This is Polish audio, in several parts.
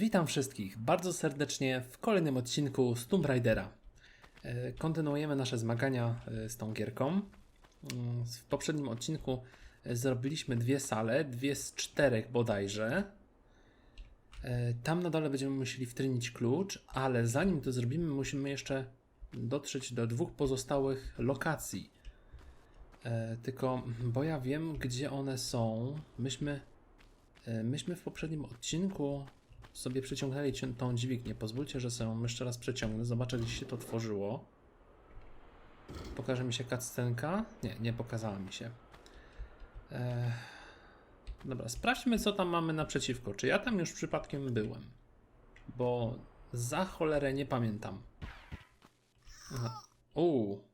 Witam wszystkich bardzo serdecznie w kolejnym odcinku z Tomb Raidera. E, Kontynuujemy nasze zmagania e, z tą gierką. Mm, W poprzednim odcinku e, zrobiliśmy dwie sale, dwie z czterech bodajże. Tam na dole będziemy musieli wtrynić klucz, ale zanim to zrobimy, musimy jeszcze dotrzeć do dwóch pozostałych lokacji. Tylko, bo ja wiem, gdzie one są. Myśmy Myśmy w poprzednim odcinku sobie przeciągnęli tą dźwignię. Pozwólcie, że sobie jeszcze raz przeciągnę. Zobaczę, gdzie się to tworzyło. Pokaże mi się cutscenka? Nie, nie pokazała mi się. Eee, dobra, sprawdźmy, co tam mamy naprzeciwko. Czy ja tam już przypadkiem byłem? Bo za cholerę nie pamiętam. Uuu.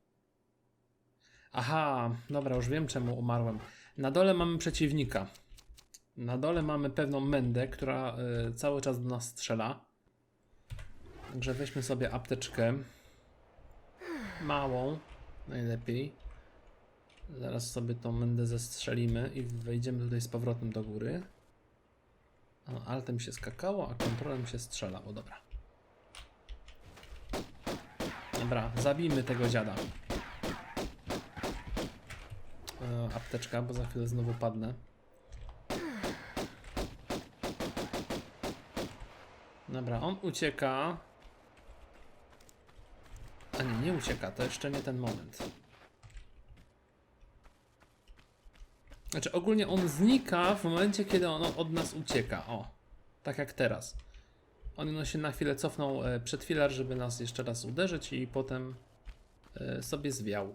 Aha, dobra, już wiem, czemu umarłem. Na dole mamy przeciwnika. Na dole mamy pewną mędę, która y, cały czas do nas strzela. Także weźmy sobie apteczkę. Małą, najlepiej. Zaraz sobie tą mędę zestrzelimy i wejdziemy tutaj z powrotem do góry. No, altem się skakało, a kontrolem się strzelało. Dobra. Dobra, zabijmy tego dziada. E, apteczka, bo za chwilę znowu padnę. Dobra, on ucieka. A nie, nie ucieka, to jeszcze nie ten moment. Znaczy, ogólnie on znika w momencie, kiedy on od nas ucieka. O, tak jak teraz. On no się na chwilę cofnął e, przed filar, żeby nas jeszcze raz uderzyć i potem e, sobie zwiał.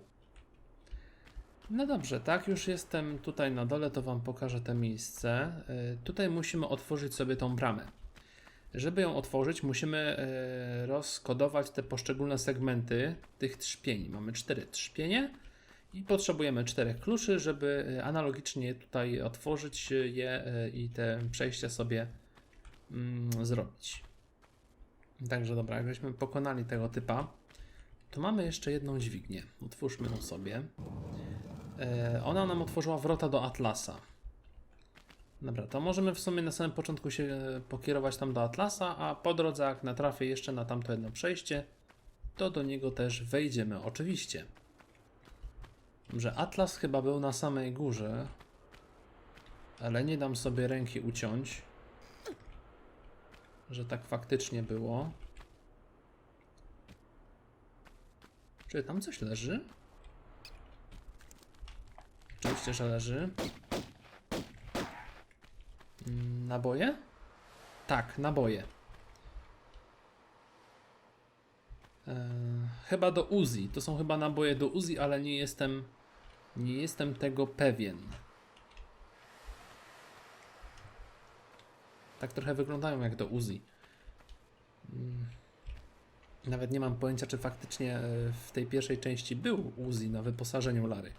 No dobrze, tak, już jestem tutaj na dole, to wam pokażę te miejsce. E, Tutaj musimy otworzyć sobie tą bramę. Żeby ją otworzyć, musimy e, rozkodować te poszczególne segmenty tych trzpieni. Mamy cztery trzpienie i potrzebujemy czterech kluczy, żeby e, analogicznie tutaj otworzyć je e, i te przejścia sobie mm, zrobić. Także dobra, jak żeśmy pokonali tego typa, to mamy jeszcze jedną dźwignię. Otwórzmy ją sobie. Ona nam otworzyła wrota do Atlasa. Dobra, to możemy w sumie na samym początku się e, pokierować tam do Atlasa, a po drodze jak natrafię jeszcze na tamto jedno przejście, to do niego też wejdziemy, oczywiście. Że Atlas chyba był na samej górze, ale nie dam sobie ręki uciąć, że tak faktycznie było. Czy tam coś leży? Oczywiście, że leży. Naboje? Tak, naboje. Eee, chyba do Uzi. To są chyba naboje do Uzi, ale nie jestem nie jestem tego pewien. Tak trochę wyglądają jak do Uzi. Mm. Nawet nie mam pojęcia, czy faktycznie e, w tej pierwszej części był Uzi na wyposażeniu Lary.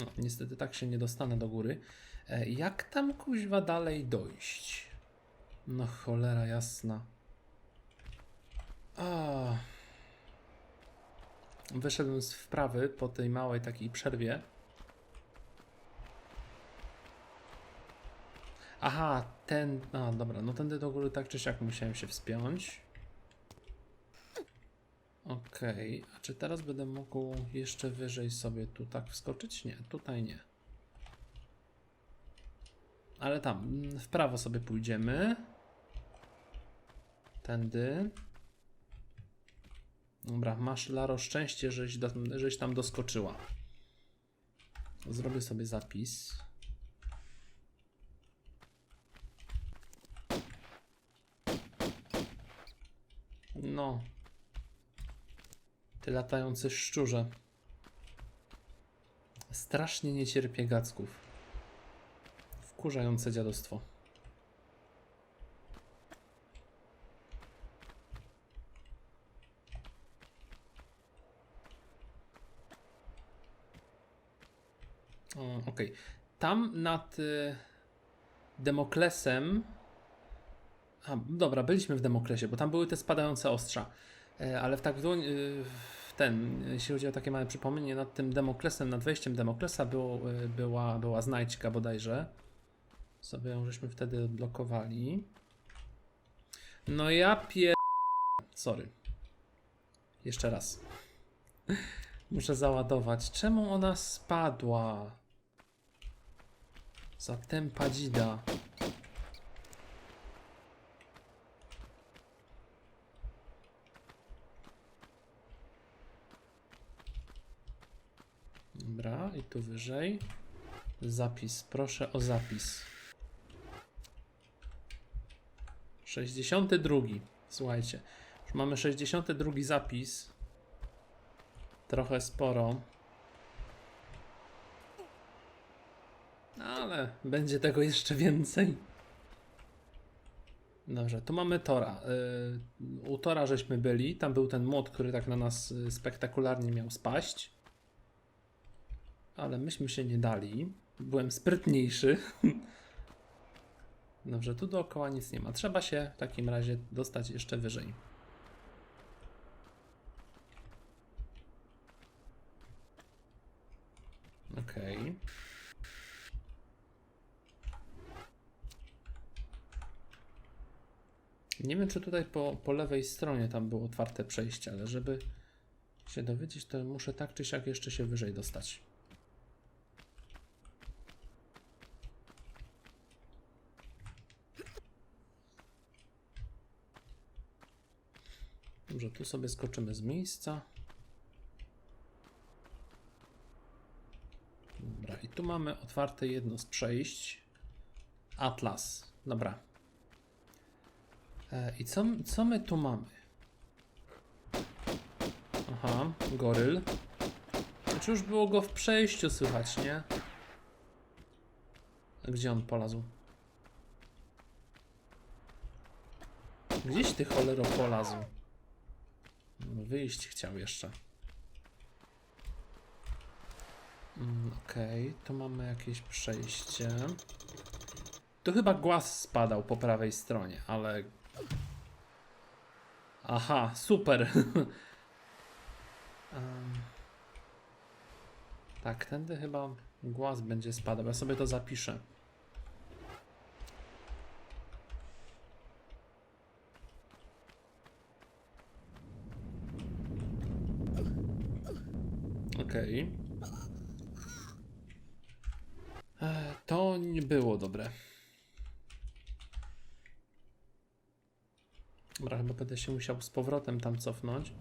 No, niestety tak się nie dostanę do góry. E, jak tam kuźwa dalej dojść? No cholera jasna. A. Wyszedłem z wprawy po tej małej takiej przerwie. Aha, ten. A, dobra, no tędy do góry tak czy siak musiałem się wspiąć. Okej, a czy teraz będę mógł jeszcze wyżej sobie tu tak wskoczyć? Nie, tutaj nie. Ale tam, mm, w prawo sobie pójdziemy. Tędy. Dobra, masz Laro szczęście, żeś, do, żeś tam doskoczyła. Zrobię sobie zapis. No, latający szczurze. Strasznie nie cierpię gacków. Wkurzające dziadostwo. Okej. Tam nad y, Demoklesem. A, dobra, byliśmy w Demoklesie, bo tam były te spadające ostrza. E, Ale w tak y, ten, jeśli chodzi o takie małe przypomnienie, nad tym Demoklesem, nad wejściem Demoklesa było, y, była, była znajdźka bodajże. Sobie ją żeśmy wtedy odblokowali. No ja pier... Sorry. Jeszcze raz. Muszę załadować. Czemu ona spadła? Za tempa dzida. Dobra, i tu wyżej. Zapis. Proszę o zapis. 62. Słuchajcie. Już mamy 62 zapis. Trochę sporo. Ale będzie tego jeszcze więcej. Dobrze, tu mamy Tora. Yy, u Tora żeśmy byli. Tam był ten młot, który tak na nas y, spektakularnie miał spaść. Ale myśmy się nie dali. Byłem sprytniejszy. Dobrze, tu dookoła nic nie ma. Trzeba się w takim razie dostać jeszcze wyżej. Okej. Nie wiem, czy tutaj po, po lewej stronie tam było otwarte przejście, ale żeby się dowiedzieć, to muszę tak czy siak jeszcze się wyżej dostać. Dobrze, tu sobie skoczymy z miejsca. Dobra, i tu mamy otwarte jedno z przejść. Atlas. Dobra. E, I co, co my tu mamy? Aha, goryl. Znaczy już było go w przejściu słychać, nie? Gdzie on polazł? Gdzieś ty cholero polazł? Wyjść chciał jeszcze. Mm, Okej, tu mamy jakieś przejście. Tu chyba głaz spadał po prawej stronie, ale. Aha, super. Em, tak, tędy chyba głaz będzie spadał. Ja sobie to zapiszę. Okej. E, To nie było dobre. Dobra, chyba będę się musiał z powrotem tam cofnąć.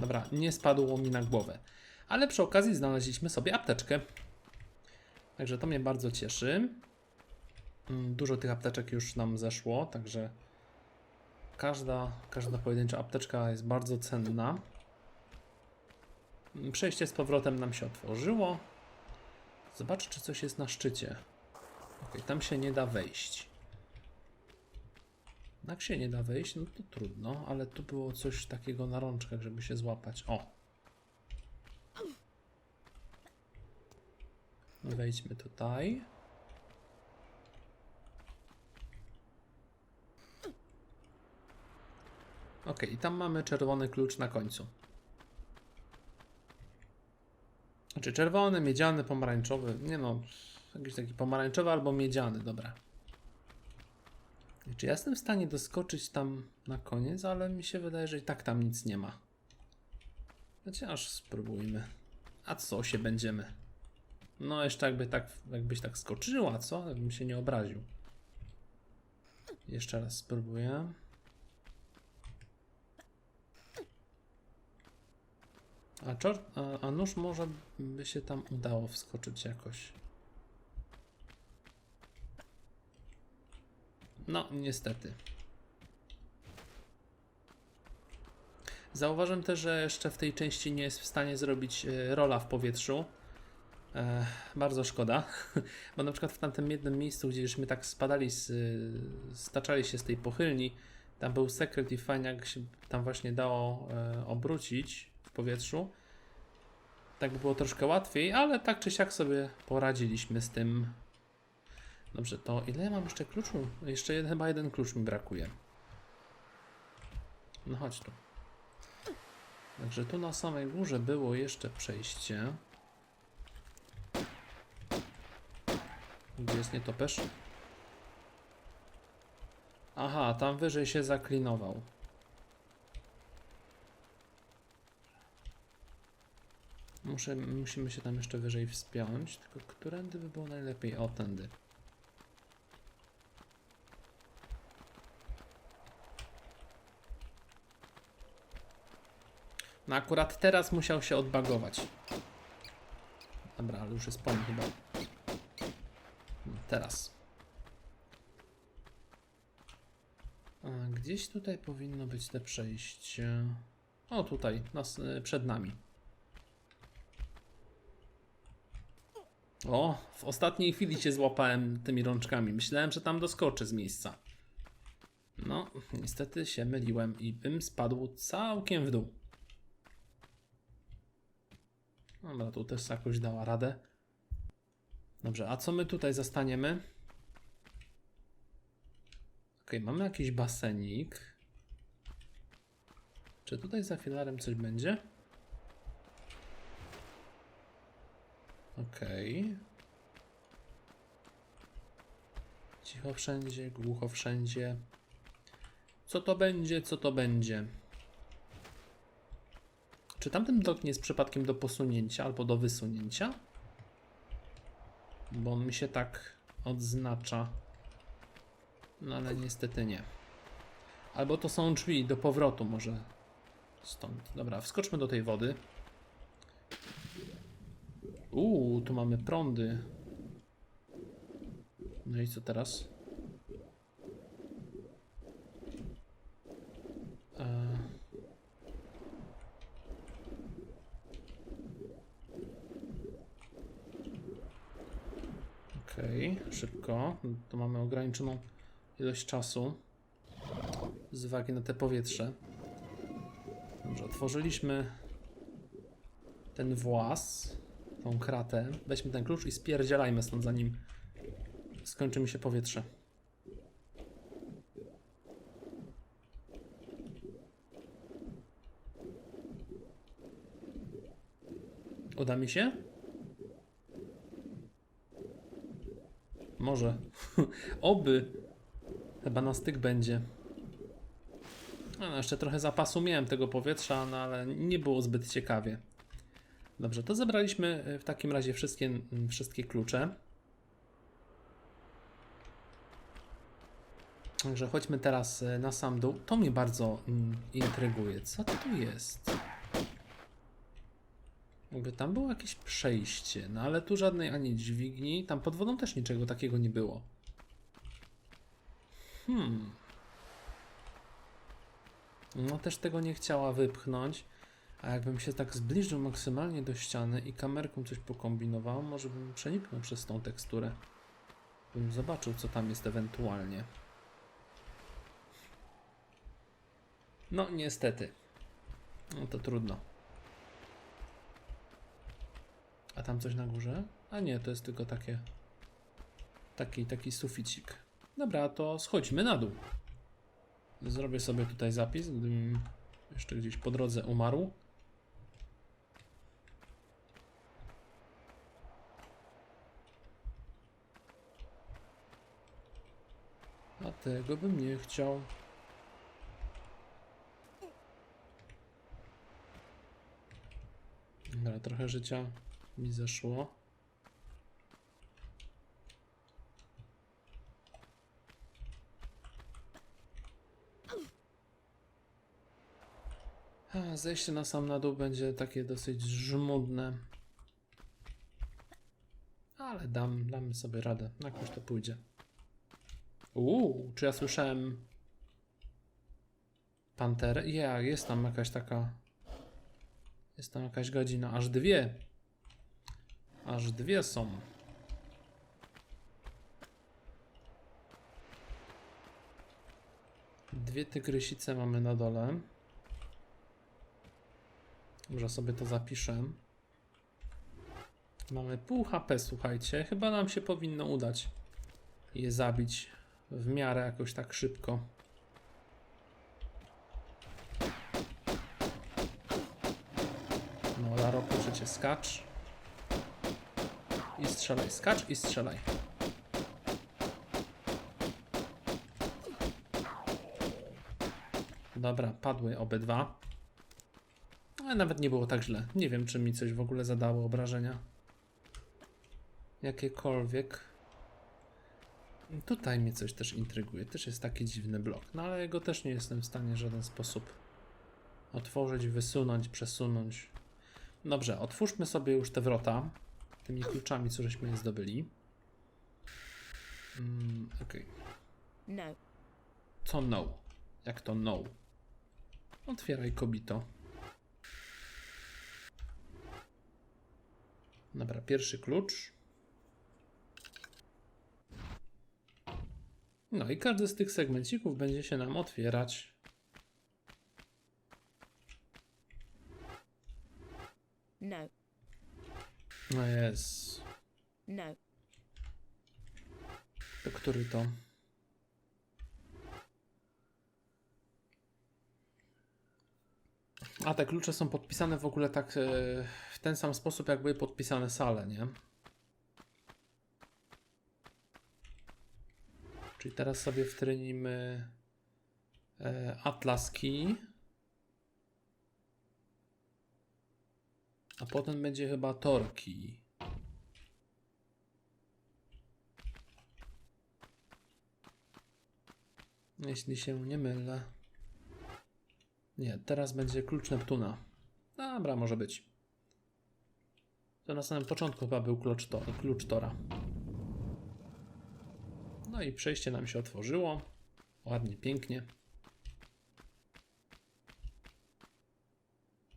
Dobra, nie spadło mi na głowę. Ale przy okazji znaleźliśmy sobie apteczkę. Także to mnie bardzo cieszy. Mm, Dużo tych apteczek już nam zeszło, także każda, każda pojedyncza apteczka jest bardzo cenna. Przejście z powrotem nam się otworzyło. Zobacz, czy coś jest na szczycie. Ok, tam się nie da wejść. Jak się nie da wejść, no to trudno, ale tu było coś takiego na rączkach, żeby się złapać. O! Wejdźmy tutaj. Ok, i tam mamy czerwony klucz na końcu. Znaczy czerwony, miedziany, pomarańczowy. Nie no, jakiś taki pomarańczowy albo miedziany, dobra. Czy ja jestem w stanie doskoczyć tam na koniec, ale mi się wydaje, że i tak tam nic nie ma. Chociaż spróbujmy. A co się będziemy? No jeszcze jakby tak, jakbyś tak skoczyła, co? Jakbym się nie obraził. Jeszcze raz spróbuję. A, czor- a, a nóż może by się tam udało wskoczyć jakoś. No, niestety. Zauważyłem też, że jeszcze w tej części nie jest w stanie zrobić e, rola w powietrzu. E, bardzo szkoda, bo na przykład w tamtym jednym miejscu, gdzie żeśmy tak spadali, z, staczali się z tej pochylni, tam był sekret i fajnie jak się tam właśnie dało e, obrócić powietrzu. Tak by było troszkę łatwiej, ale tak czy siak sobie poradziliśmy z tym. Dobrze, to ile mam jeszcze kluczu? Jeszcze jeden, chyba jeden klucz mi brakuje. No chodź tu. Także tu na samej górze było jeszcze przejście. Gdzie jest nietoperz? Aha, tam wyżej się zaklinował. Muszę, musimy się tam jeszcze wyżej wspiąć, tylko którędy by było najlepiej? O, tędy. No akurat teraz musiał się odbagować. Dobra, ale już jest po chyba. Teraz. A, gdzieś tutaj powinno być te przejście. O, tutaj, nas, przed nami. O, w ostatniej chwili się złapałem tymi rączkami. Myślałem, że tam doskoczę z miejsca. No, niestety się myliłem i bym spadł całkiem w dół. Dobra, tu też jakoś dała radę. Dobrze, a co my tutaj zastaniemy? Ok, mamy jakiś basenik. Czy tutaj za filarem coś będzie? Okej. Cicho wszędzie, głucho wszędzie. Co to będzie, co to będzie? Czy tamten blok nie jest przypadkiem do posunięcia albo do wysunięcia? Bo on mi się tak odznacza. No ale niestety nie. Albo to są drzwi do powrotu może stąd. Dobra, wskoczmy do tej wody. Uuu, tu mamy prądy. No i co teraz? Eee. Okej, szybko. To mamy ograniczoną ilość czasu z uwagi na te powietrze. Dobrze, otworzyliśmy ten włas, tą kratę. Weźmy ten klucz i spierdzielajmy stąd, zanim skończy mi się powietrze. Uda mi się? Może. Oby. Chyba na styk będzie. No, jeszcze trochę zapasu miałem tego powietrza, no ale nie było zbyt ciekawie. Dobrze, to zebraliśmy y, w takim razie wszystkie, wszystkie klucze. Także chodźmy teraz y, na sam dół. To mnie bardzo intryguje. Co tu jest? Jakby tam było jakieś przejście, no ale tu żadnej ani dźwigni, tam pod wodą też niczego takiego nie było. Hmm. No też tego nie chciała wypchnąć, a jakbym się tak zbliżył maksymalnie do ściany i kamerką coś pokombinował, może bym przeniknął przez tą teksturę. Bym zobaczył, co tam jest ewentualnie. No, niestety. No to trudno. A tam coś na górze? A nie, to jest tylko takie. Taki, taki suficik. Dobra, to schodźmy na dół. Zrobię sobie tutaj zapis, gdybym jeszcze gdzieś po drodze umarł. Tego bym nie chciał. Dobra, trochę życia mi zeszło. Zejście na sam na dół będzie takie dosyć żmudne. Ale dam, damy sobie radę. Jakoś to pójdzie. Uuu, czy ja słyszałem panterę? Ja, jest tam jakaś taka jest tam jakaś godzina, aż dwie. Aż dwie są. Dwie tygrysice mamy na dole. Może sobie to zapiszę. Mamy pół HP, słuchajcie. Chyba nam się powinno udać je zabić w miarę jakoś tak szybko. strzelajcie, skacz. I strzelaj, skacz i strzelaj. Dobra, padły obydwa. Ale nawet nie było tak źle. Nie wiem, czy mi coś w ogóle zadało obrażenia. Jakiekolwiek. Tutaj mnie coś też intryguje. Też jest taki dziwny blok. No ale go też nie jestem w stanie w żaden sposób otworzyć, wysunąć, przesunąć. Dobrze, otwórzmy sobie już te wrota. Tymi kluczami, co żeśmy je zdobyli. Mm, Okej. No. Co no? Jak to no? Otwieraj kobito. Dobra, pierwszy klucz. No i każdy z tych segmencików będzie się nam otwierać. No. No jest. No. To który to? A te klucze są podpisane w ogóle tak e, w ten sam sposób, jak były podpisane sale, nie? Czyli teraz sobie wtrenimy e, Atlas. A potem będzie chyba Torki. Jeśli się nie mylę. Nie, teraz będzie klucz Neptuna. Dobra, może być. To na samym początku chyba był klucz, to, klucz Tora. No i przejście nam się otworzyło. Ładnie, pięknie.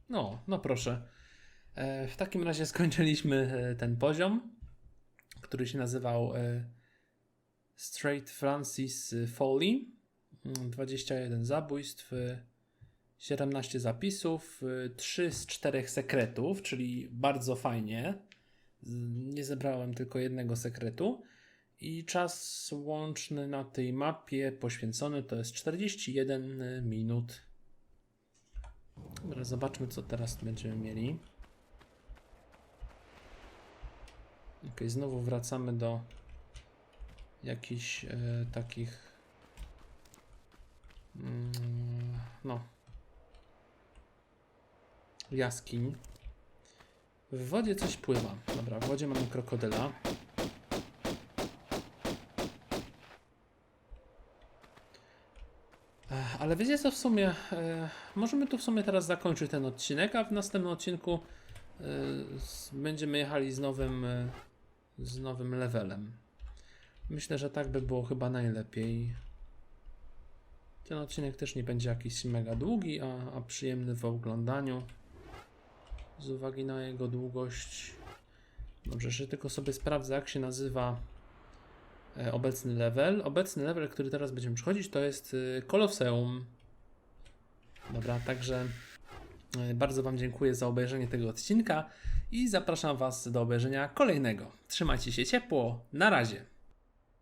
No, no proszę. E, w takim razie skończyliśmy e, ten poziom, który się nazywał e, Straight Francis Foley. Mm, 21 zabójstw, y, 17 zapisów, 3 z 4 sekretów, czyli bardzo fajnie. Nie zebrałem tylko jednego sekretu. I czas łączny na tej mapie poświęcony to jest 41 minut. Dobra, zobaczmy co teraz będziemy mieli. Ok, znowu wracamy do jakichś e, takich Mm, no. Jaskiń. W wodzie coś pływa. Dobra, w wodzie mamy krokodyla. Ale wiecie co w sumie? E, możemy tu w sumie teraz zakończyć ten odcinek, a w następnym odcinku e, z, będziemy jechali z nowym, e, z nowym levelem. Myślę, że tak by było chyba najlepiej. Ten odcinek też nie będzie jakiś mega długi, a, a przyjemny w oglądaniu. Z uwagi na jego długość. Dobrze, jeszcze tylko sobie sprawdzę, jak się nazywa obecny level. Obecny level, który teraz będziemy przechodzić, to jest e, Colosseum. Dobra, także e, bardzo Wam dziękuję za obejrzenie tego odcinka i zapraszam Was do obejrzenia kolejnego. Trzymajcie się ciepło. Na razie.